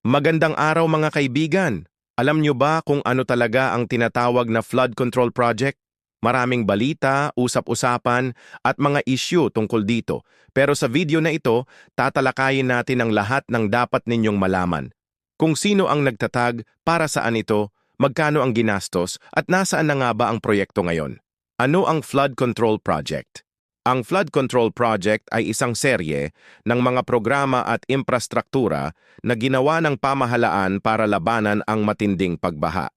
Magandang araw mga kaibigan! Alam nyo ba kung ano talaga ang tinatawag na flood control project? Maraming balita, usap-usapan at mga issue tungkol dito. Pero sa video na ito, tatalakayin natin ang lahat ng dapat ninyong malaman. Kung sino ang nagtatag, para saan ito, magkano ang ginastos at nasaan na nga ba ang proyekto ngayon. Ano ang flood control project? Ang Flood Control Project ay isang serye ng mga programa at infrastruktura na ginawa ng pamahalaan para labanan ang matinding pagbaha.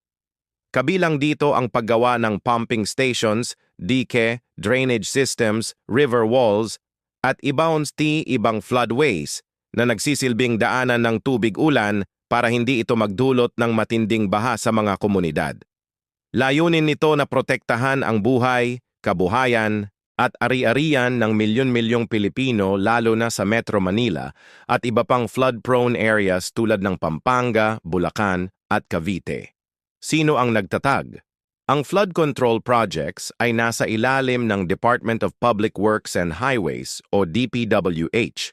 Kabilang dito ang paggawa ng pumping stations, dike, drainage systems, river walls, at ibaunsti ibang floodways na nagsisilbing daanan ng tubig ulan para hindi ito magdulot ng matinding baha sa mga komunidad. Layunin nito na protektahan ang buhay, kabuhayan, at ari-arian ng milyon-milyong Pilipino lalo na sa Metro Manila at iba pang flood-prone areas tulad ng Pampanga, Bulacan at Cavite. Sino ang nagtatag? Ang flood control projects ay nasa ilalim ng Department of Public Works and Highways o DPWH.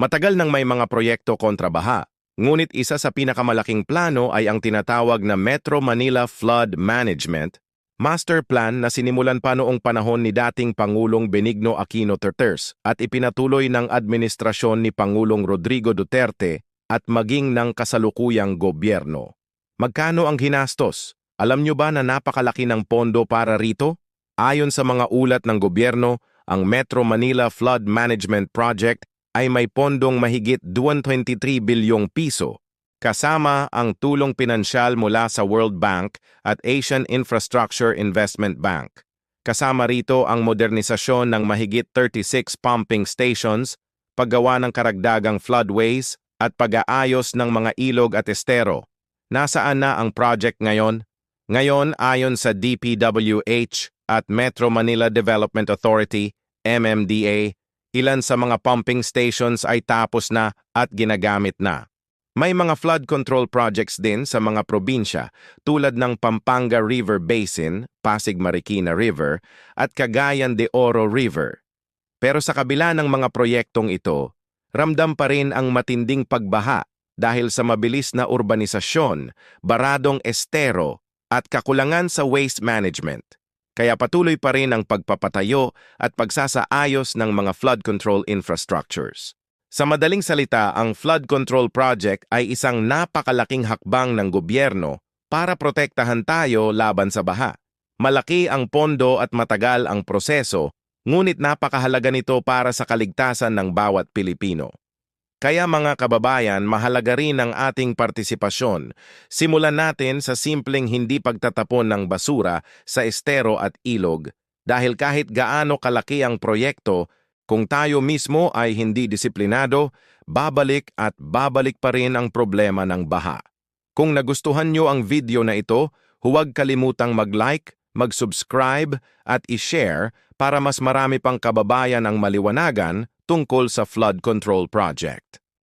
Matagal nang may mga proyekto kontra baha, ngunit isa sa pinakamalaking plano ay ang tinatawag na Metro Manila Flood Management Master plan na sinimulan pa noong panahon ni dating Pangulong Benigno Aquino Terters at ipinatuloy ng administrasyon ni Pangulong Rodrigo Duterte at maging ng kasalukuyang gobyerno. Magkano ang ginastos? Alam nyo ba na napakalaki ng pondo para rito? Ayon sa mga ulat ng gobyerno, ang Metro Manila Flood Management Project ay may pondong mahigit 223 bilyong piso kasama ang tulong pinansyal mula sa World Bank at Asian Infrastructure Investment Bank. Kasama rito ang modernisasyon ng mahigit 36 pumping stations, paggawa ng karagdagang floodways, at pag-aayos ng mga ilog at estero. Nasaan na ang project ngayon? Ngayon, ayon sa DPWH at Metro Manila Development Authority, MMDA, ilan sa mga pumping stations ay tapos na at ginagamit na. May mga flood control projects din sa mga probinsya tulad ng Pampanga River Basin, Pasig Marikina River, at Cagayan de Oro River. Pero sa kabila ng mga proyektong ito, ramdam pa rin ang matinding pagbaha dahil sa mabilis na urbanisasyon, baradong estero, at kakulangan sa waste management. Kaya patuloy pa rin ang pagpapatayo at pagsasaayos ng mga flood control infrastructures. Sa madaling salita, ang flood control project ay isang napakalaking hakbang ng gobyerno para protektahan tayo laban sa baha. Malaki ang pondo at matagal ang proseso, ngunit napakahalaga nito para sa kaligtasan ng bawat Pilipino. Kaya mga kababayan, mahalaga rin ang ating partisipasyon. Simulan natin sa simpleng hindi pagtatapon ng basura sa estero at ilog dahil kahit gaano kalaki ang proyekto, kung tayo mismo ay hindi disiplinado, babalik at babalik pa rin ang problema ng baha. Kung nagustuhan nyo ang video na ito, huwag kalimutang mag-like, mag-subscribe at i-share para mas marami pang kababayan ang maliwanagan tungkol sa flood control project.